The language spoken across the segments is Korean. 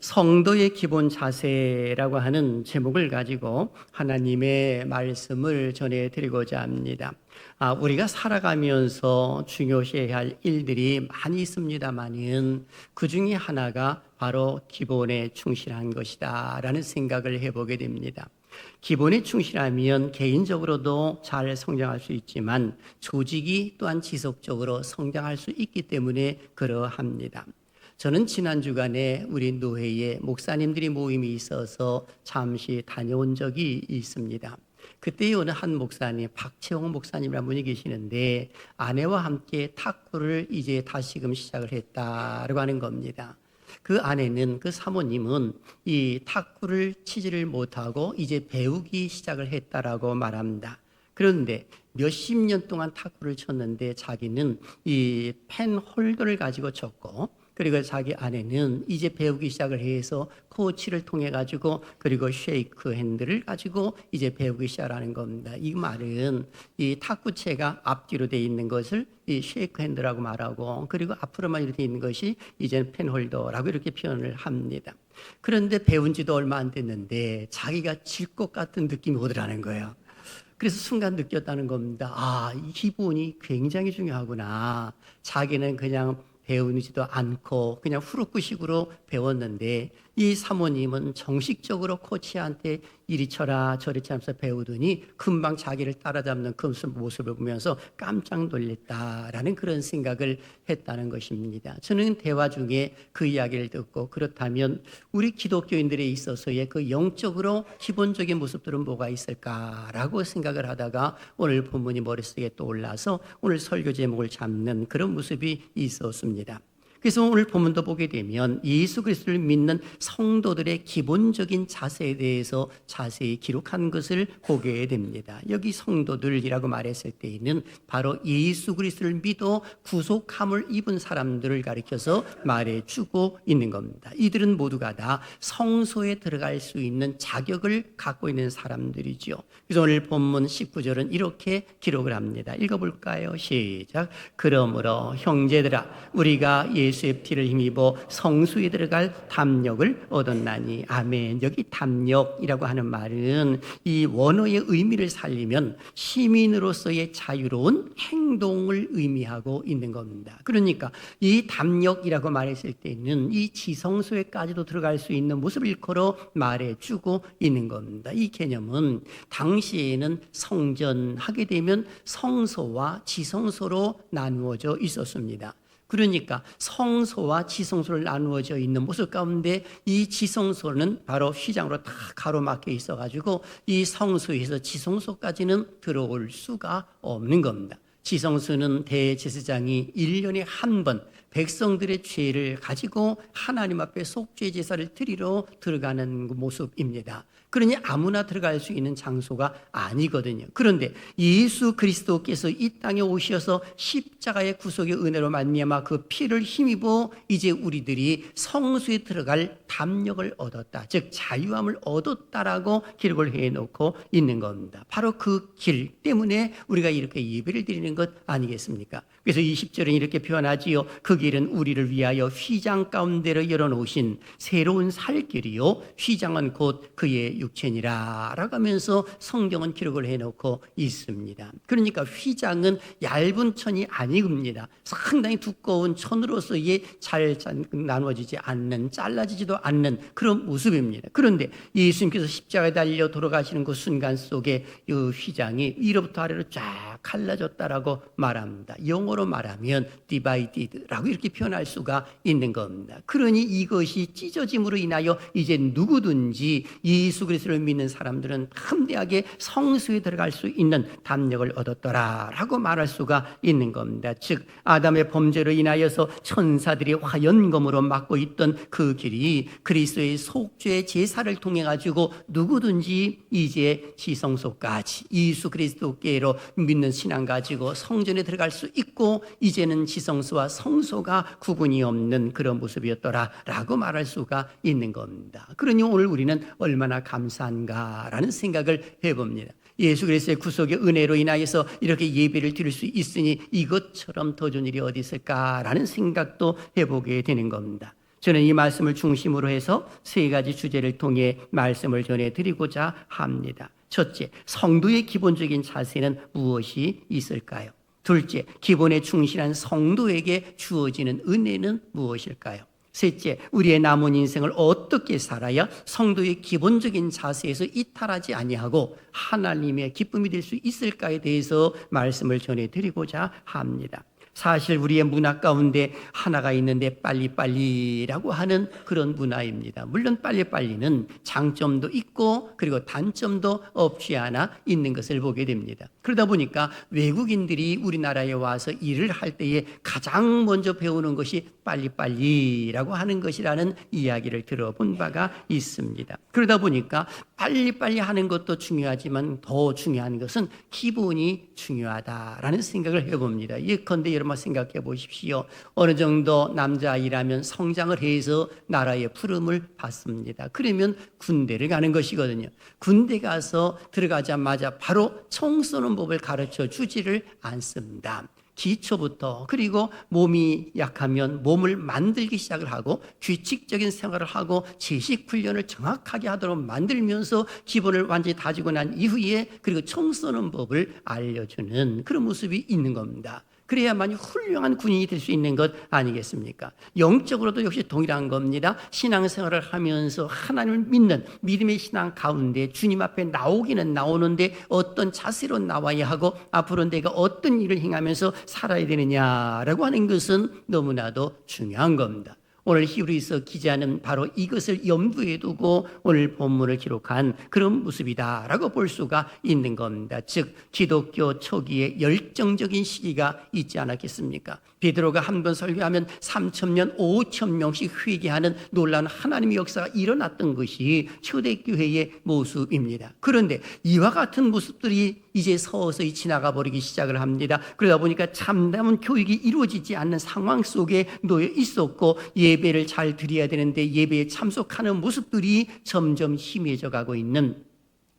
성도의 기본 자세라고 하는 제목을 가지고 하나님의 말씀을 전해드리고자 합니다. 아, 우리가 살아가면서 중요시해야 할 일들이 많이 있습니다만은 그 중에 하나가 바로 기본에 충실한 것이다 라는 생각을 해보게 됩니다. 기본에 충실하면 개인적으로도 잘 성장할 수 있지만 조직이 또한 지속적으로 성장할 수 있기 때문에 그러합니다. 저는 지난 주간에 우리 노회에 목사님들이 모임이 있어서 잠시 다녀온 적이 있습니다. 그때 어느 한 목사님, 박채홍 목사님이라는 분이 계시는데 아내와 함께 탁구를 이제 다시금 시작을 했다라고 하는 겁니다. 그 아내는 그 사모님은 이 탁구를 치지를 못하고 이제 배우기 시작을 했다라고 말합니다. 그런데 몇십 년 동안 탁구를 쳤는데 자기는 이 펜 홀더를 가지고 쳤고 그리고 자기 아내는 이제 배우기 시작을 해서 코치를 통해 가지고 그리고 쉐이크 핸드를 가지고 이제 배우기 시작하는 겁니다. 이 말은 이 탁구채가 앞뒤로 돼 있는 것을 이 쉐이크 핸드라고 말하고 그리고 앞으로만 이렇게 있는 것이 이제는 펜홀더라고 이렇게 표현을 합니다. 그런데 배운 지도 얼마 안 됐는데 자기가 질 것 같은 느낌이 오더라는 거예요. 그래서 순간 느꼈다는 겁니다. 아, 이 기본이 굉장히 중요하구나. 자기는 그냥 배우지도 않고 그냥 후루꾸식으로 배웠는데 이 사모님은 정식적으로 코치한테 이리 쳐라 저리 쳐면서 배우더니 금방 자기를 따라잡는 그 모습을 보면서 깜짝 놀랐다라는 그런 생각을 했다는 것입니다. 저는 대화 중에 그 이야기를 듣고 그렇다면 우리 기독교인들에 있어서의 그 영적으로 기본적인 모습들은 뭐가 있을까라고 생각을 하다가 오늘 본문이 머릿속에 떠올라서 오늘 설교 제목을 잡는 그런 모습이 있었습니다. 그래서 오늘 본문도 보게 되면 예수 그리스도를 믿는 성도들의 기본적인 자세에 대해서 자세히 기록한 것을 보게 됩니다. 여기 성도들이라고 말했을 때에는 바로 예수 그리스도를 믿어 구속함을 입은 사람들을 가리켜서 말해 주고 있는 겁니다. 이들은 모두가 다 성소에 들어갈 수 있는 자격을 갖고 있는 사람들이죠. 그래서 오늘 본문 19절은 이렇게 기록을 합니다. 읽어볼까요? 시작. 그러므로 형제들아 우리가 예 예수의 피를 힘입어 성수에 들어갈 담력을 얻었나니 아멘. 여기 담력이라고 하는 말은 이 원어의 의미를 살리면 시민으로서의 자유로운 행동을 의미하고 있는 겁니다. 그러니까 이 담력이라고 말했을 때는 이 지성소에까지도 들어갈 수 있는 모습을 일컬어 말해주고 있는 겁니다. 이 개념은 당시에는 성전하게 되면 성소와 지성소로 나누어져 있었습니다. 그러니까 성소와 지성소를 나누어져 있는 모습 가운데 이 지성소는 바로 휘장으로 다 가로막혀 있어 가지고 이 성소에서 지성소까지는 들어올 수가 없는 겁니다. 지성소는 대제사장이 1년에 한 번 백성들의 죄를 가지고 하나님 앞에 속죄 제사를 드리러 들어가는 모습입니다. 그러니 아무나 들어갈 수 있는 장소가 아니거든요. 그런데 예수 그리스도께서 이 땅에 오셔서 십자가의 구속의 은혜로 말미암아 그 피를 힘입어 이제 우리들이 성수에 들어갈 담력을 얻었다. 즉 자유함을 얻었다라고 기록을 해 놓고 있는 겁니다. 바로 그 길 때문에 우리가 이렇게 예배를 드리는 것 아니겠습니까? 그래서 20절은 이렇게 표현하지요. 그 길은 우리를 위하여 휘장 가운데로 열어 놓으신 새로운 살길이요. 휘장은 곧 그의 육체니라 라고 하면서 성경은 기록을 해놓고 있습니다. 그러니까 휘장은 얇은 천이 아니입니다. 상당히 두꺼운 천으로서의 잘 나누어지지 않는 잘라지지도 않는 그런 모습입니다. 그런데 예수님께서 십자가에 달려 돌아가시는 그 순간 속에 이 휘장이 위로부터 아래로 쫙 갈라졌다라고 말합니다. 영어로 말하면 divided라고 이렇게 표현할 수가 있는 겁니다. 그러니 이것이 찢어짐으로 인하여 이제 누구든지 예수 그리스도를 믿는 사람들은 함대하게 성수에 들어갈 수 있는 담력을 얻었더라라고 말할 수가 있는 겁니다. 즉 아담의 범죄로 인하여서 천사들이 화연검으로 막고 있던 그 길이 그리스도의 속죄 제사를 통해 가지고 누구든지 이제 지성소까지 예수 그리스도께로 믿는 신앙 가지고 성전에 들어갈 수 있고 이제는 지성소와 성소가 구분이 없는 그런 모습이었더라라고 말할 수가 있는 겁니다. 그러니 오늘 우리는 얼마나 감 감사한가라는 생각을 해봅니다. 예수 그리스도의 구속의 은혜로 인하여서 이렇게 예배를 드릴 수 있으니 이것처럼 더 좋은 일이 어디 있을까라는 생각도 해보게 되는 겁니다. 저는 이 말씀을 중심으로 해서 세 가지 주제를 통해 말씀을 전해드리고자 합니다. 첫째, 성도의 기본적인 자세는 무엇이 있을까요? 둘째, 기본에 충실한 성도에게 주어지는 은혜는 무엇일까요? 셋째, 우리의 남은 인생을 어떻게 살아야 성도의 기본적인 자세에서 이탈하지 아니하고 하나님의 기쁨이 될 수 있을까에 대해서 말씀을 전해드리고자 합니다. 사실 우리의 문화 가운데 하나가 있는데 빨리빨리라고 하는 그런 문화입니다. 물론 빨리빨리는 장점도 있고 그리고 단점도 없지 않아 있는 것을 보게 됩니다. 그러다 보니까 외국인들이 우리나라에 와서 일을 할 때에 가장 먼저 배우는 것이 빨리빨리라고 하는 것이라는 이야기를 들어본 바가 있습니다. 그러다 보니까 빨리빨리 하는 것도 중요하지만 더 중요한 것은 기본이 중요하다라는 생각을 해봅니다. 예컨대 여러분 생각해 보십시오. 어느 정도 남자아이라면 성장을 해서 나라의 푸름을 받습니다. 그러면 군대를 가는 것이거든요. 군대 가서 들어가자마자 바로 총 쏘는 법을 가르쳐 주지를 않습니다. 기초부터 그리고 몸이 약하면 몸을 만들기 시작을 하고 규칙적인 생활을 하고 지식 훈련을 정확하게 하도록 만들면서 기본을 완전히 다지고 난 이후에 그리고 총 쏘는 법을 알려주는 그런 모습이 있는 겁니다. 그래야만이 훌륭한 군인이 될 수 있는 것 아니겠습니까? 영적으로도 역시 동일한 겁니다. 신앙생활을 하면서 하나님을 믿는 믿음의 신앙 가운데 주님 앞에 나오기는 나오는데 어떤 자세로 나와야 하고 앞으로 내가 어떤 일을 행하면서 살아야 되느냐라고 하는 것은 너무나도 중요한 겁니다. 오늘 히브리서 기자는 바로 이것을 염두에 두고 오늘 본문을 기록한 그런 모습이다라고 볼 수가 있는 겁니다. 즉 기독교 초기에 열정적인 시기가 있지 않았겠습니까? 베드로가 한 번 설교하면 3천 년, 5천 명씩 회개하는 놀라운 하나님의 역사가 일어났던 것이 초대교회의 모습입니다. 그런데 이와 같은 모습들이 이제 서서히 지나가 버리기 시작을 합니다. 그러다 보니까 참담한 교육이 이루어지지 않는 상황 속에 놓여 있었고 예배를 잘 드려야 되는데 예배에 참석하는 모습들이 점점 희미해져 가고 있는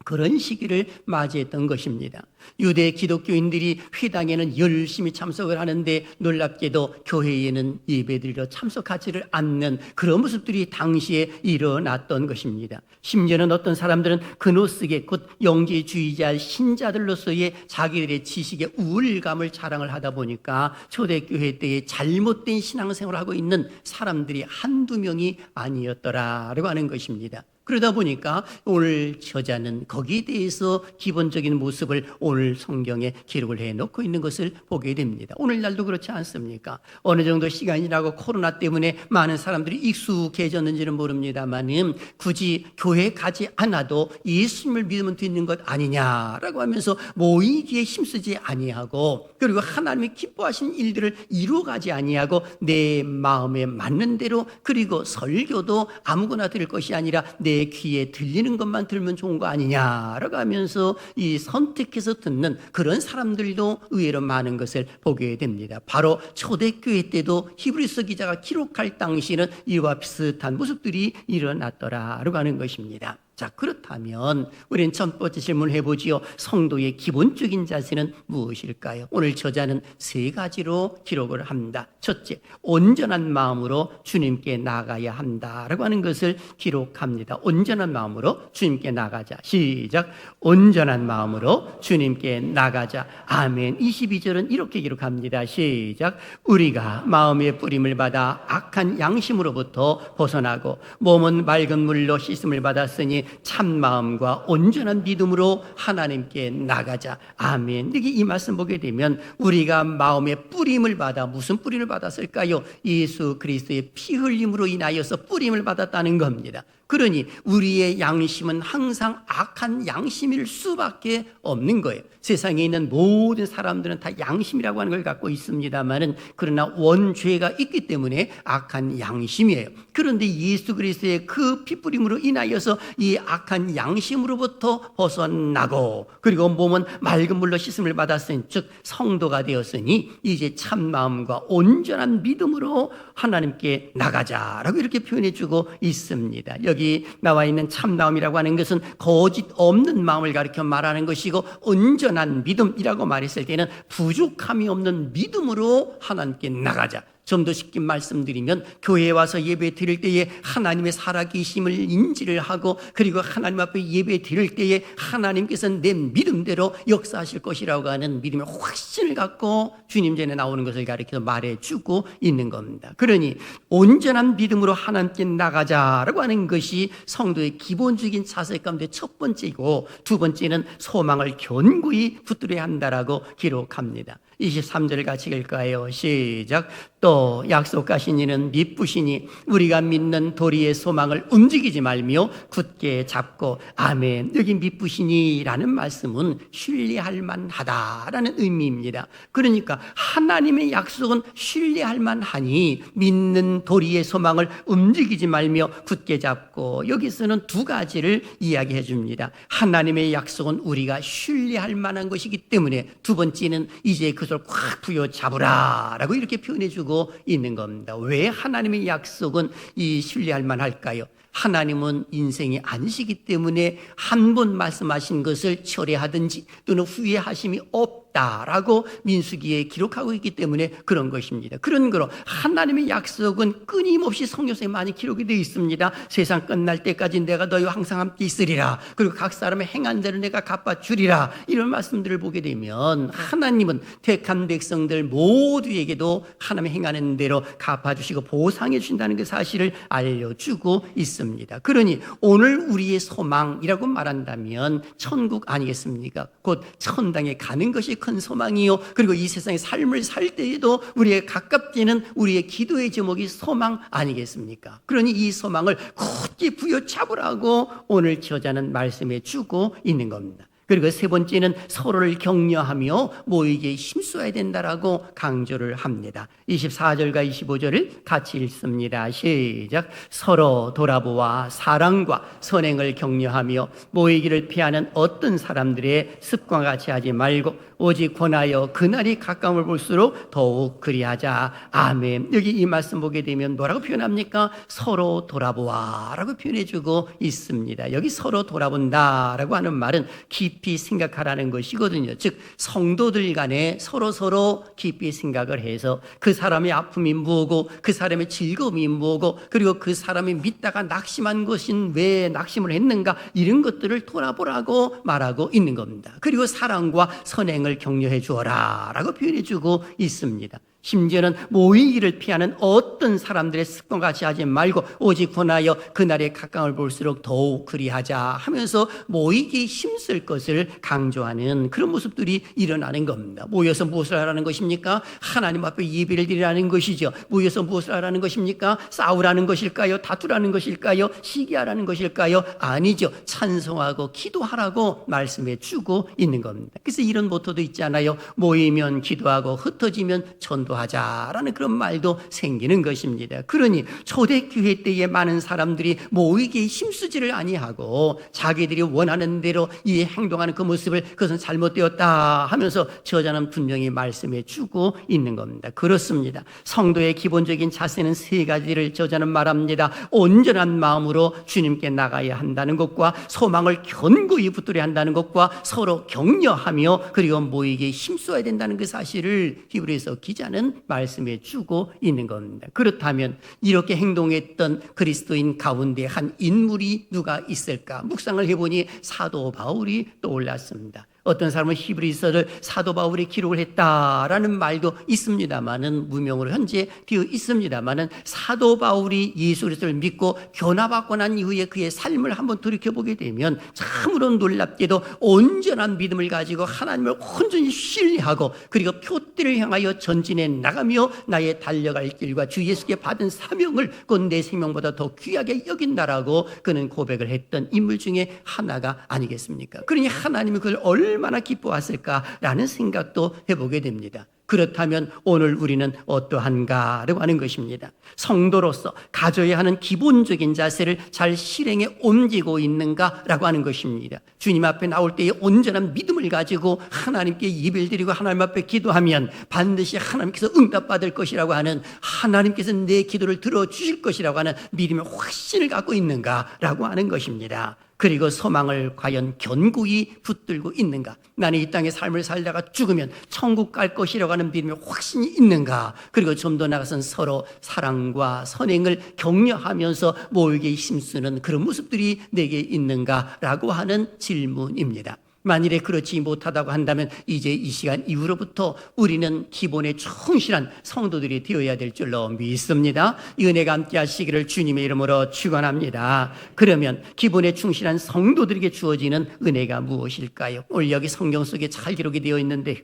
그런 시기를 맞이했던 것입니다. 유대 기독교인들이 회당에는 열심히 참석을 하는데 놀랍게도 교회에는 예배드리러 참석하지를 않는 그런 모습들이 당시에 일어났던 것입니다. 심지어는 어떤 사람들은 그노스계 곧 영재주의자 신자들로서의 자기들의 지식의 우월감을 자랑을 하다 보니까 초대교회 때에 잘못된 신앙생활을 하고 있는 사람들이 한두 명이 아니었더라라고 하는 것입니다. 그러다 보니까 오늘 저자는 거기에 대해서 기본적인 모습을 오늘 성경에 기록을 해 놓고 있는 것을 보게 됩니다. 오늘날도 그렇지 않습니까? 어느 정도 시간이 지나고 코로나 때문에 많은 사람들이 익숙해졌는지는 모릅니다만은 굳이 교회 가지 않아도 예수님을 믿으면 되는 것 아니냐라고 하면서 모이기에 힘쓰지 아니하고 그리고 하나님이 기뻐하신 일들을 이루어 가지 아니하고 내 마음에 맞는 대로 그리고 설교도 아무거나 들을 것이 아니라 내 귀에 들리는 것만 들면 좋은 거 아니냐라고 하면서 이 선택해서 듣는 그런 사람들도 의외로 많은 것을 보게 됩니다. 바로 초대교회 때도 히브리서 기자가 기록할 당시에는 이와 비슷한 모습들이 일어났더라라고 하는 것입니다. 자, 그렇다면 우리는 첫 번째 질문을 해보지요. 성도의 기본적인 자세는 무엇일까요? 오늘 저자는 세 가지로 기록을 합니다. 첫째, 온전한 마음으로 주님께 나가야 한다라고 하는 것을 기록합니다. 온전한 마음으로 주님께 나가자. 시작. 온전한 마음으로 주님께 나가자. 아멘. 22절은 이렇게 기록합니다. 시작. 우리가 마음의 뿌림을 받아 악한 양심으로부터 벗어나고 몸은 맑은 물로 씻음을 받았으니 참 마음과 온전한 믿음으로 하나님께 나가자. 아멘. 여기 이 말씀 보게 되면 우리가 마음의 뿌림을 받아 무슨 뿌림을 받았을까요? 예수 그리스도의 피 흘림으로 인하여서 뿌림을 받았다는 겁니다. 그러니 우리의 양심은 항상 악한 양심일 수밖에 없는 거예요. 세상에 있는 모든 사람들은 다 양심이라고 하는 걸 갖고 있습니다만은 그러나 원죄가 있기 때문에 악한 양심이에요. 그런데 예수 그리스도의 그 피뿌림으로 인하여서 이 악한 양심으로부터 벗어나고 그리고 몸은 맑은 물로 씻음을 받았으니 즉 성도가 되었으니 이제 참 마음과 온전한 믿음으로 하나님께 나가자라고 이렇게 표현해 주고 있습니다. 여기 나와 있는 참 마음이라고 하는 것은 거짓 없는 마음을 가리켜 말하는 것이고 온전한 믿음이라고 말했을 때는 부족함이 없는 믿음으로 하나님께 나가자. 좀 더 쉽게 말씀드리면 교회에 와서 예배 드릴 때에 하나님의 살아계심을 인지를 하고 그리고 하나님 앞에 예배 드릴 때에 하나님께서 내 믿음대로 역사하실 것이라고 하는 믿음의 확신을 갖고 주님 전에 나오는 것을 가리켜 말해주고 있는 겁니다. 그러니 온전한 믿음으로 하나님께 나가자라고 하는 것이 성도의 기본적인 자세 가운데 첫 번째이고 두 번째는 소망을 견고히 붙들어야 한다라고 기록합니다. 23절 같이 읽을까요? 시작. 또 약속하신 이는 미쁘시니 우리가 믿는 도리의 소망을 움직이지 말며 굳게 잡고 아멘. 여기 미쁘시니라는 말씀은 신뢰할 만하다라는 의미입니다. 그러니까 하나님의 약속은 신뢰할 만하니 믿는 도리의 소망을 움직이지 말며 굳게 잡고 여기서는 두 가지를 이야기해 줍니다. 하나님의 약속은 우리가 신뢰할 만한 것이기 때문에 두 번째는 이제 그 것을 꽉 부여 잡으라 라고 이렇게 표현해 주고 있는 겁니다. 왜 하나님의 약속은 이 신뢰할 만할까요? 하나님은 인생이 아니시기 때문에 한 번 말씀하신 것을 철회하든지 또는 후회하심이 없 다라고 민수기에 기록하고 있기 때문에 그런 것입니다. 그런 거로 하나님의 약속은 끊임없이 성경서에 많이 기록이 되어 있습니다. 세상 끝날 때까지 내가 너희와 항상 함께 있으리라. 그리고 각 사람의 행한 대로 내가 갚아 주리라. 이런 말씀들을 보게 되면 하나님은 택한 백성들 모두에게도 하나님의 행하는 대로 갚아 주시고 보상해 주신다는 그 사실을 알려 주고 있습니다. 그러니 오늘 우리의 소망이라고 말한다면 천국 아니겠습니까? 곧 천당에 가는 것이 큰 소망이요. 그리고 이 세상의 삶을 살 때에도 우리의 가깝지는 우리의 기도의 제목이 소망 아니겠습니까? 그러니 이 소망을 굳게 부여잡으라고 오늘 저자는 말씀해 주고 있는 겁니다. 그리고 세 번째는 서로를 격려하며 모이게 힘써야 된다라고 강조를 합니다. 24절과 25절을 같이 읽습니다. 시작. 서로 돌아보아 사랑과 선행을 격려하며 모이기를 피하는 어떤 사람들의 습관 같이 하지 말고 오직 권하여 그날이 가까움을 볼수록 더욱 그리하자. 아멘. 여기 이 말씀 보게 되면 뭐라고 표현합니까? 서로 돌아보아라고 표현해주고 있습니다. 여기 서로 돌아본다라고 하는 말은 깊이 생각하라는 것이거든요. 즉 성도들 간에 서로 서로 깊이 생각을 해서 그 사람의 아픔이 뭐고 그 사람의 즐거움이 뭐고 그리고 그 사람이 믿다가 낙심한 것인 왜 낙심을 했는가 이런 것들을 돌아보라고 말하고 있는 겁니다. 그리고 사랑과 선행을 격려해 주어라라고 표현해 주고 있습니다. 심지어는 모이기를 피하는 어떤 사람들의 습관 같이 하지 말고 오직 권하여 그날의 각광을 볼수록 더욱 그리하자 하면서 모이기 힘쓸 것을 강조하는 그런 모습들이 일어나는 겁니다. 모여서 무엇을 하라는 것입니까? 하나님 앞에 예배를 드리라는 것이죠. 모여서 무엇을 하라는 것입니까? 싸우라는 것일까요? 다투라는 것일까요? 시기하라는 것일까요? 아니죠. 찬송하고 기도하라고 말씀해 주고 있는 겁니다. 그래서 이런 모토도 있잖아요. 모이면 기도하고 흩어지면 전 전도하자라는 그런 말도 생기는 것입니다. 그러니 초대교회 때에 많은 사람들이 모이기에 힘쓰지를 아니하고 자기들이 원하는 대로 이 행동하는 그 모습을 그것은 잘못되었다 하면서 저자는 분명히 말씀해 주고 있는 겁니다. 그렇습니다. 성도의 기본적인 자세는 세 가지를 저자는 말합니다. 온전한 마음으로 주님께 나가야 한다는 것과 소망을 견고히 붙들어야 한다는 것과 서로 격려하며 그리고 모이기에 힘써야 된다는 그 사실을 히브리서 기자는 있다는 말씀해 주고 있는 겁니다. 그렇다면 이렇게 행동했던 그리스도인 가운데 한 인물이 누가 있을까? 묵상을 해보니 사도 바울이 떠올랐습니다. 어떤 사람은 히브리서를 사도 바울이 기록을 했다라는 말도 있습니다만은 무명으로 현재 되어 있습니다만은 사도 바울이 예수 그리스도를 믿고 변화받고 난 이후에 그의 삶을 한번 돌이켜 보게 되면 참으로 놀랍게도 온전한 믿음을 가지고 하나님을 온전히 신뢰하고 그리고 표대를 향하여 전진해 나가며 나의 달려갈 길과 주 예수께 받은 사명을 곧 내 생명보다 더 귀하게 여긴다라고 그는 고백을 했던 인물 중에 하나가 아니겠습니까? 그러니 하나님이 그걸 얼 마나 기뻐하실까라는 생각도 해보게 됩니다. 그렇다면 오늘 우리는 어떠한가라고 하는 것입니다. 성도로서 가져야 하는 기본적인 자세를 잘 실행에 옮기고 있는가라고 하는 것입니다. 주님 앞에 나올 때에 온전한 믿음을 가지고 하나님께 예배를 드리고 하나님 앞에 기도하면 반드시 하나님께서 응답받을 것이라고 하는 하나님께서 내 기도를 들어주실 것이라고 하는 믿음의 확신을 갖고 있는가라고 하는 것입니다. 그리고 소망을 과연 견고히 붙들고 있는가? 나는 이 땅의 삶을 살다가 죽으면 천국 갈 것이라고 하는 믿음의 확신이 있는가? 그리고 좀 더 나가선 서로 사랑과 선행을 격려하면서 모에게 힘쓰는 그런 모습들이 내게 있는가라고 하는 질문입니다. 만일에 그렇지 못하다고 한다면 이제 이 시간 이후로부터 우리는 기본에 충실한 성도들이 되어야 될 줄로 믿습니다. 이 은혜가 함께 하시기를 주님의 이름으로 축원합니다. 그러면 기본에 충실한 성도들에게 주어지는 은혜가 무엇일까요? 오늘 여기 성경 속에 잘 기록이 되어 있는데요.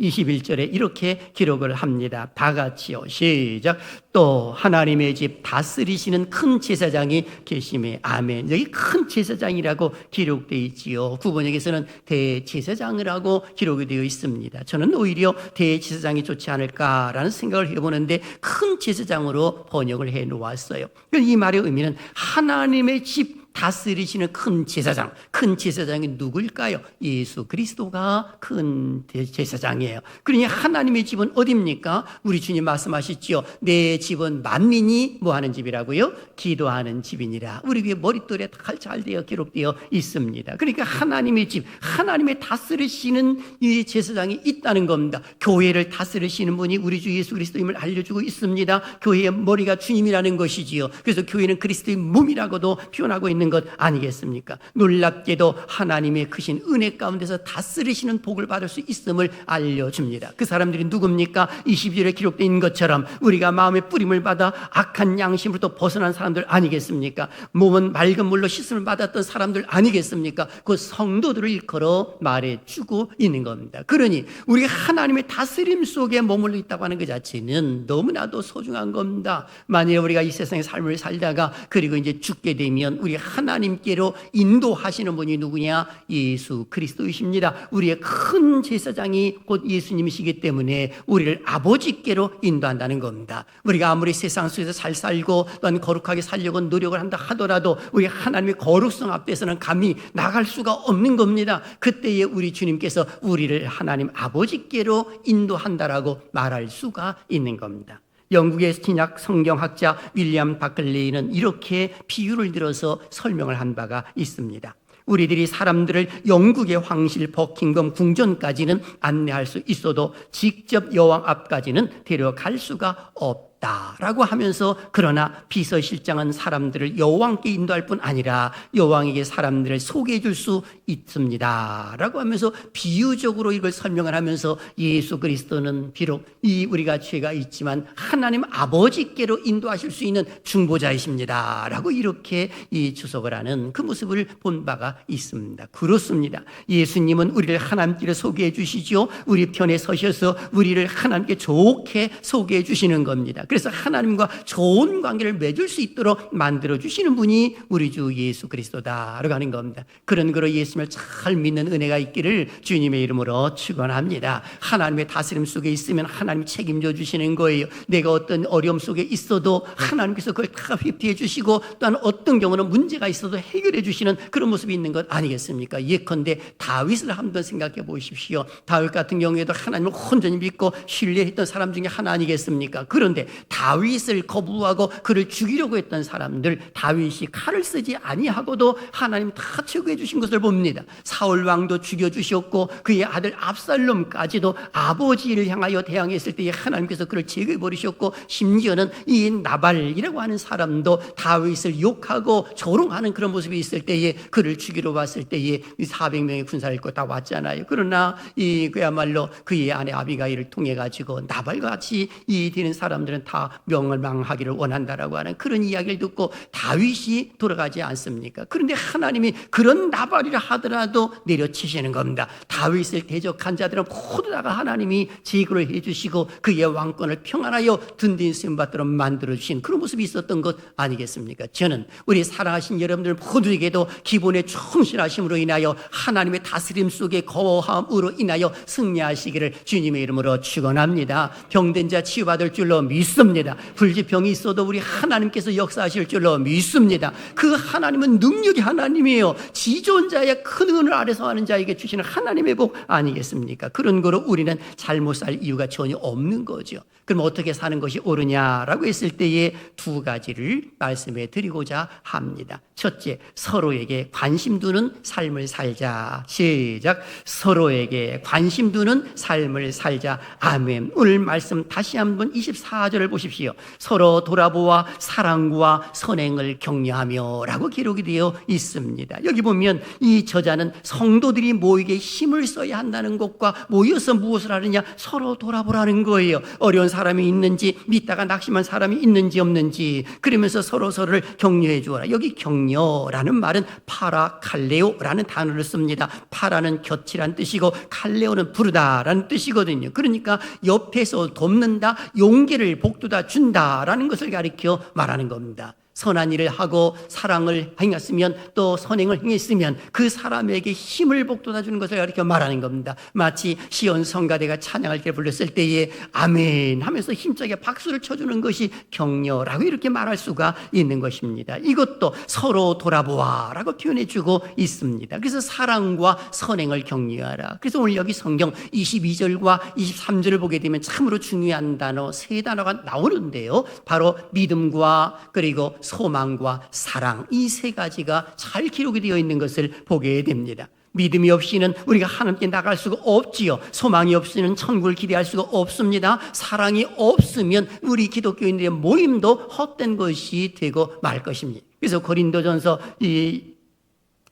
21절에 이렇게 기록을 합니다. 다 같이요. 시작. 또 하나님의 집 다스리시는 큰 제사장이 계심에 아멘. 여기 큰 제사장이라고 기록되어 있지요. 구번역에서는 대제사장이라고 기록이 되어 있습니다. 저는 오히려 대제사장이 좋지 않을까라는 생각을 해보는데 큰 제사장으로 번역을 해 놓았어요. 이 말의 의미는 하나님의 집 다스리시는 큰 제사장, 큰 제사장이 누구일까요? 예수 그리스도가 큰 제사장이에요. 그러니 하나님의 집은 어디입니까? 우리 주님 말씀하셨지요. 내 집은 만민이 뭐 하는 집이라고요? 기도하는 집이니라. 우리 위에 머릿돌에 잘 되어 기록되어 있습니다. 그러니까 하나님의 집, 하나님의 다스리시는 이 제사장이 있다는 겁니다. 교회를 다스리시는 분이 우리 주 예수 그리스도임을 알려주고 있습니다. 교회의 머리가 주님이라는 것이지요. 그래서 교회는 그리스도의 몸이라고도 표현하고 있는 것 아니겠습니까? 놀랍게도 하나님의 크신 은혜 가운데서 다스리시는 복을 받을 수 있음을 알려줍니다. 그 사람들이 누굽니까? 22절에 기록되어 있는 것처럼 우리가 마음의 뿌림을 받아 악한 양심으로부터 벗어난 사람들 아니겠습니까? 몸은 맑은 물로 씻음을 받았던 사람들 아니겠습니까? 그 성도들을 일컬어 말해주고 있는 겁니다. 그러니 우리 하나님의 다스림 속에 머물러 있다고 하는 것 자체는 너무나도 소중한 겁니다. 만일 우리가 이 세상의 삶을 살다가 그리고 이제 죽게 되면 우리 하나님께로 인도하시는 분이 누구냐? 예수 그리스도이십니다. 우리의 큰 제사장이 곧 예수님이시기 때문에 우리를 아버지께로 인도한다는 겁니다. 우리가 아무리 세상 속에서 잘 살고 또한 거룩하게 살려고 노력을 한다 하더라도 우리 하나님의 거룩성 앞에서는 감히 나갈 수가 없는 겁니다. 그때에 우리 주님께서 우리를 하나님 아버지께로 인도한다라고 말할 수가 있는 겁니다. 영국의 신약 성경학자 윌리엄 바클레이는 이렇게 비유를 들어서 설명을 한 바가 있습니다. 우리들이 사람들을 영국의 황실 버킹엄 궁전까지는 안내할 수 있어도 직접 여왕 앞까지는 데려갈 수가 없다. 라고 하면서 그러나 비서실장은 사람들을 여왕께 인도할 뿐 아니라 여왕에게 사람들을 소개해 줄 수 있습니다. 라고 하면서 비유적으로 이걸 설명을 하면서 예수 그리스도는 비록 이 우리가 죄가 있지만 하나님 아버지께로 인도하실 수 있는 중보자이십니다. 라고 이렇게 이 주석을 하는 그 모습을 본 바가 있습니다. 그렇습니다. 예수님은 우리를 하나님께 소개해 주시죠. 우리 편에 서셔서 우리를 하나님께 좋게 소개해 주시는 겁니다. 그래서 하나님과 좋은 관계를 맺을 수 있도록 만들어 주시는 분이 우리 주 예수 그리스도다라고 하는 겁니다. 그런 거로 예수님을 잘 믿는 은혜가 있기를 주님의 이름으로 축원합니다. 하나님의 다스림 속에 있으면 하나님 책임져 주시는 거예요. 내가 어떤 어려움 속에 있어도 하나님께서 그걸 다 회피해 주시고 또한 어떤 경우는 문제가 있어도 해결해 주시는 그런 모습이 있는 것 아니겠습니까? 예컨대 다윗을 한번 생각해 보십시오. 다윗 같은 경우에도 하나님을 온전히 믿고 신뢰했던 사람 중에 하나 아니겠습니까? 그런데 다윗을 거부하고 그를 죽이려고 했던 사람들 다윗이 칼을 쓰지 아니하고도 하나님 다 최고해 주신 것을 봅니다. 사울 왕도 죽여 주셨고 그의 아들 압살롬까지도 아버지를 향하여 대항했을 때에 하나님께서 그를 제거해 버리셨고 심지어는 이 나발이라고 하는 사람도 다윗을 욕하고 조롱하는 그런 모습이 있을 때에 그를 죽이러 왔을 때에 400명의 군사를 입고 다 왔잖아요. 그러나 이 그야말로 그의 아내 아비가일을 통해 가지고 나발같이 이 되는 사람들은 다 명을망하기를 원한다라고 하는 그런 이야기를 듣고 다윗이 돌아가지 않습니까? 그런데 하나님이 그런 나발이라 하더라도 내려치시는 겁니다. 다윗을 대적한 자들은 모두 다가 하나님이 제거를 해주시고 그의 왕권을 평안하여 든든 쓰임 받도록 만들어 주신 그런 모습이 있었던 것 아니겠습니까? 저는 우리 사랑하신 여러분들 모두에게도 기본에 충실하심으로 인하여 하나님의 다스림 속에 거함으로 인하여 승리하시기를 주님의 이름으로 축원합니다. 병든 자 치유받을 줄로 믿습니다. 믿습니다. 불지병이 있어도 우리 하나님께서 역사하실 줄로 믿습니다. 그 하나님은 능력이 하나님이에요. 지존자의 큰 은을 아래서 하는 자에게 주시는 하나님의 복 아니겠습니까? 그런 거로 우리는 잘못 살 이유가 전혀 없는 거죠. 그럼 어떻게 사는 것이 옳으냐라고 했을 때에 두 가지를 말씀해 드리고자 합니다. 첫째, 서로에게 관심 두는 삶을 살자. 시작. 서로에게 관심 두는 삶을 살자. 아멘. 오늘 말씀 다시 한번 24절을 보십시오. 서로 돌아보아 사랑과 선행을 격려하며 라고 기록이 되어 있습니다. 여기 보면 이 저자는 성도들이 모이게 힘을 써야 한다는 것과 모여서 무엇을 하느냐 서로 돌아보라는 거예요. 어려운 사람이 있는지 믿다가 낙심한 사람이 있는지 없는지 그러면서 서로 서로를 격려해 주어라. 여기 격려라는 말은 파라칼레오라는 단어를 씁니다. 파라는 곁이란 뜻이고 칼레오는 부르다라는 뜻이거든요. 그러니까 옆에서 돕는다, 용기를 복 돋아 준다라는 것을 가리켜 말하는 겁니다. 선한 일을 하고 사랑을 행했으면 또 선행을 행했으면 그 사람에게 힘을 복돋아 주는 것을 가리켜 말하는 겁니다. 마치 시온 성가대가 찬양할 때 불렀을 때에 아멘 하면서 힘차게 박수를 쳐주는 것이 격려라고 이렇게 말할 수가 있는 것입니다. 이것도 서로 돌아보아라고 표현해 주고 있습니다. 그래서 사랑과 선행을 격려하라. 그래서 오늘 여기 성경 22절과 23절을 보게 되면 참으로 중요한 단어 세 단어가 나오는데요. 바로 믿음과 그리고 소망과 사랑 이 세 가지가 잘 기록이 되어 있는 것을 보게 됩니다. 믿음이 없이는 우리가 하나님께 나갈 수가 없지요. 소망이 없이는 천국을 기대할 수가 없습니다. 사랑이 없으면 우리 기독교인들의 모임도 헛된 것이 되고 말 것입니다. 그래서 고린도전서 이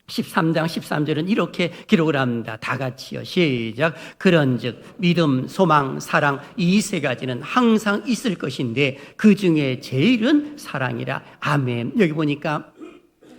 13장 13절은 이렇게 기록을 합니다. 다 같이요. 시작. 그런즉 믿음, 소망, 사랑 이 세 가지는 항상 있을 것인데 그 중에 제일은 사랑이라. 아멘. 여기 보니까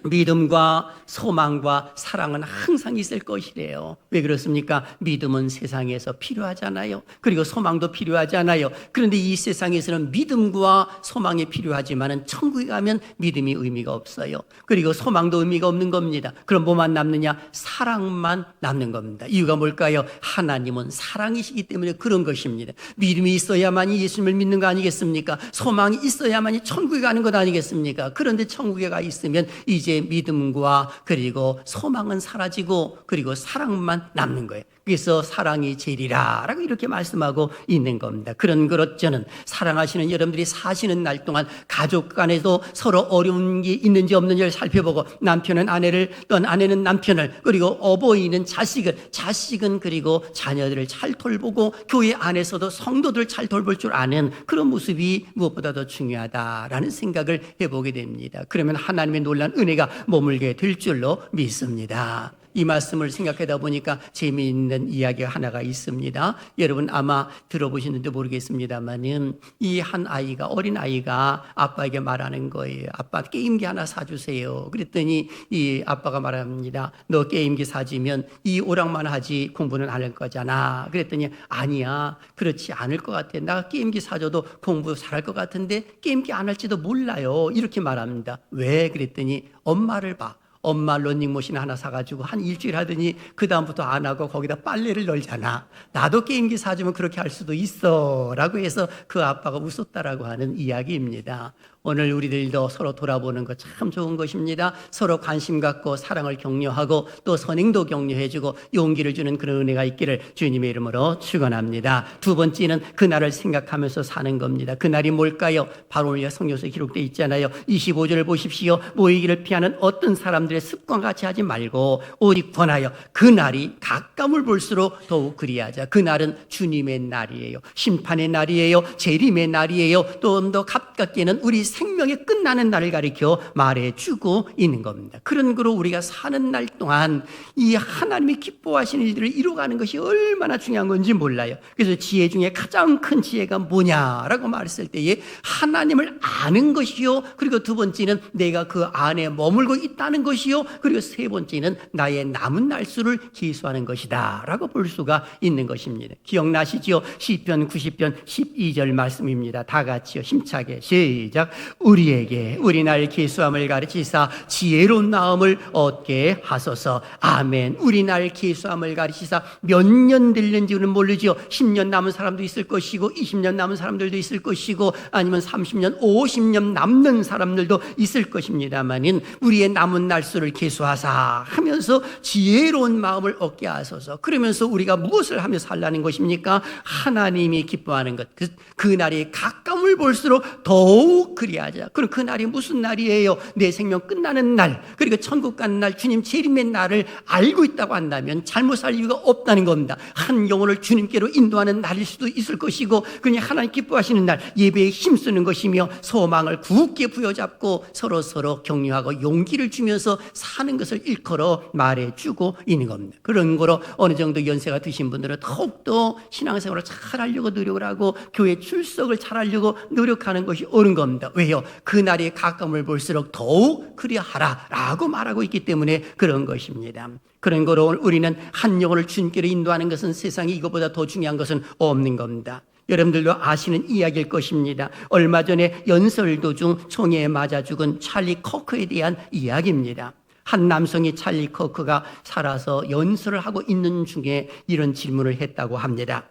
믿음과 소망과 사랑은 항상 있을 것이래요. 왜 그렇습니까? 믿음은 세상에서 필요하잖아요. 그리고 소망도 필요하잖아요. 그런데 이 세상에서는 믿음과 소망이 필요하지만은 천국에 가면 믿음이 의미가 없어요. 그리고 소망도 의미가 없는 겁니다. 그럼 뭐만 남느냐? 사랑만 남는 겁니다. 이유가 뭘까요? 하나님은 사랑이시기 때문에 그런 것입니다. 믿음이 있어야만이 예수님을 믿는 거 아니겠습니까? 소망이 있어야만이 천국에 가는 것 아니겠습니까? 그런데 천국에 가 있으면 이제 믿음과 그리고 소망은 사라지고 그리고 사랑만 남는 거예요. 그래서 사랑이 제일이라 라고 이렇게 말씀하고 있는 겁니다. 그런 그렇 저는 사랑하시는 여러분들이 사시는 날 동안 가족 간에도 서로 어려운 게 있는지 없는지를 살펴보고 남편은 아내를 또 아내는 남편을 그리고 어버이는 자식을 자식은 그리고 자녀들을 잘 돌보고 교회 안에서도 성도들 잘 돌볼 줄 아는 그런 모습이 무엇보다도 중요하다라는 생각을 해보게 됩니다. 그러면 하나님의 놀란 은혜가 머물게 될 줄로 믿습니다. 이 말씀을 생각하다 보니까 재미있는 이야기가 하나가 있습니다. 여러분 아마 들어보시는지 모르겠습니다만은 이 한 아이가 어린 아이가 아빠에게 말하는 거예요. 아빠 게임기 하나 사주세요. 그랬더니 이 아빠가 말합니다. 너 게임기 사주면 이 오락만 하지 공부는 안 할 거잖아. 그랬더니 아니야. 그렇지 않을 것 같아. 나 게임기 사줘도 공부 잘할 것 같은데 게임기 안 할지도 몰라요. 이렇게 말합니다. 왜? 그랬더니 엄마를 봐. 엄마 런닝머신 하나 사가지고 한 일주일 하더니 그 다음부터 안 하고 거기다 빨래를 널잖아. 나도 게임기 사주면 그렇게 할 수도 있어. 라고 해서 그 아빠가 웃었다라고 하는 이야기입니다. 오늘 우리들도 서로 돌아보는 것참 좋은 것입니다. 서로 관심 갖고 사랑을 격려하고 또 선행도 격려해주고 용기를 주는 그런 은혜가 있기를 주님의 이름으로 축원합니다. 두 번째는 그날을 생각하면서 사는 겁니다. 그날이 뭘까요? 바로 오늘 성경에서 기록되어 있잖아요. 25절을 보십시오. 모이기를 피하는 어떤 사람들의 습관 같이 하지 말고 오직 권하여 그날이 가까움을 볼수록 더욱 그리하자. 그날은 주님의 날이에요. 심판의 날이에요. 재림의 날이에요. 또 더 가깝게는 우리 생명의 끝나는 날을 가리켜 말해주고 있는 겁니다. 그런 거로 우리가 사는 날 동안 이 하나님이 기뻐하시는 일들을 이루어가는 것이 얼마나 중요한 건지 몰라요. 그래서 지혜 중에 가장 큰 지혜가 뭐냐라고 말했을 때에 하나님을 아는 것이요. 그리고 두 번째는 내가 그 안에 머물고 있다는 것이요. 그리고 세 번째는 나의 남은 날수를 기수하는 것이다 라고 볼 수가 있는 것입니다. 기억나시죠? 시편 90편 12절 말씀입니다. 다 같이요. 힘차게 시작. 우리에게 우리 날 계수함을 가르치사 지혜로운 마음을 얻게 하소서. 아멘. 우리 날 계수함을 가르치사 몇년 될는지는 모르지요. 10년 남은 사람도 있을 것이고 20년 남은 사람들도 있을 것이고 아니면 30년, 50년 남는 사람들도 있을 것입니다만은 우리의 남은 날수를 계수하사 하면서 지혜로운 마음을 얻게 하소서. 그러면서 우리가 무엇을 하며 살라는 것입니까? 하나님이 기뻐하는 것. 그, 그 날이 가까움을 볼수록 더욱 그리 하자. 그럼 그 날이 무슨 날이에요? 내 생명 끝나는 날. 그리고 천국 가는 날, 주님 재림의 날을 알고 있다고 한다면 잘못 살 이유가 없다는 겁니다. 한 영혼을 주님께로 인도하는 날일 수도 있을 것이고, 그냥 하나님 기뻐하시는 날, 예배에 힘쓰는 것이며, 소망을 굳게 부여잡고 서로 서로 격려하고 용기를 주면서 사는 것을 일컬어 말해주고 있는 겁니다. 그런 거로 어느 정도 연세가 드신 분들은 더욱더 신앙생활을 잘 하려고 노력을 하고 교회 출석을 잘 하려고 노력하는 것이 옳은 겁니다. 왜요? 그날이 가까움을 볼수록 더욱 그리하라 라고 말하고 있기 때문에 그런 것입니다. 그런 거로 우리는 한 영혼을 주님께로 인도하는 것은 세상에 이것보다 더 중요한 것은 없는 겁니다. 여러분들도 아시는 이야기일 것입니다. 얼마 전에 연설 도중 총에 맞아 죽은 찰리 커크에 대한 이야기입니다. 한 남성이 찰리 커크가 살아서 연설을 하고 있는 중에 이런 질문을 했다고 합니다.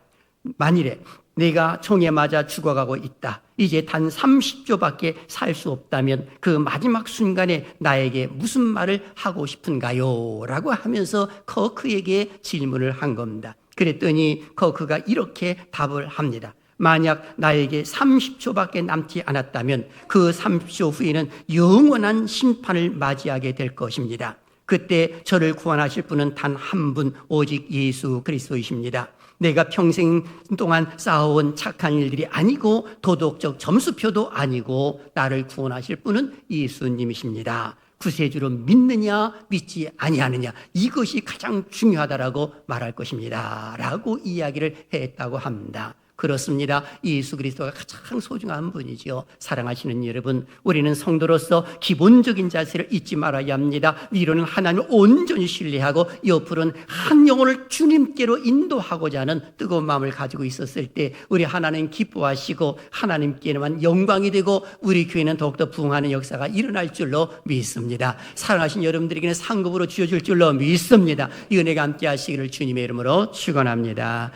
만일에 내가 총에 맞아 죽어가고 있다. 이제 단 30초밖에 살 수 없다면 그 마지막 순간에 나에게 무슨 말을 하고 싶은가요? 라고 하면서 커크에게 질문을 한 겁니다. 그랬더니 커크가 이렇게 답을 합니다. 만약 나에게 30초밖에 남지 않았다면 그 30초 후에는 영원한 심판을 맞이하게 될 것입니다. 그때 저를 구원하실 분은 단 한 분, 오직 예수 그리스도이십니다. 내가 평생 동안 쌓아온 착한 일들이 아니고 도덕적 점수표도 아니고 나를 구원하실 분은 예수님이십니다. 구세주로 믿느냐 믿지 아니하느냐 이것이 가장 중요하다라고 말할 것입니다라고 이야기를 했다고 합니다. 그렇습니다. 예수 그리스도가 가장 소중한 분이지요. 사랑하시는 여러분, 우리는 성도로서 기본적인 자세를 잊지 말아야 합니다. 위로는 하나님을 온전히 신뢰하고 옆으로는 한 영혼을 주님께로 인도하고자 하는 뜨거운 마음을 가지고 있었을 때 우리 하나님 기뻐하시고 하나님께만 영광이 되고 우리 교회는 더욱더 부흥하는 역사가 일어날 줄로 믿습니다. 사랑하신 여러분들에게는 상급으로 주어질 줄로 믿습니다. 이 은혜가 함께 하시기를 주님의 이름으로 축원합니다.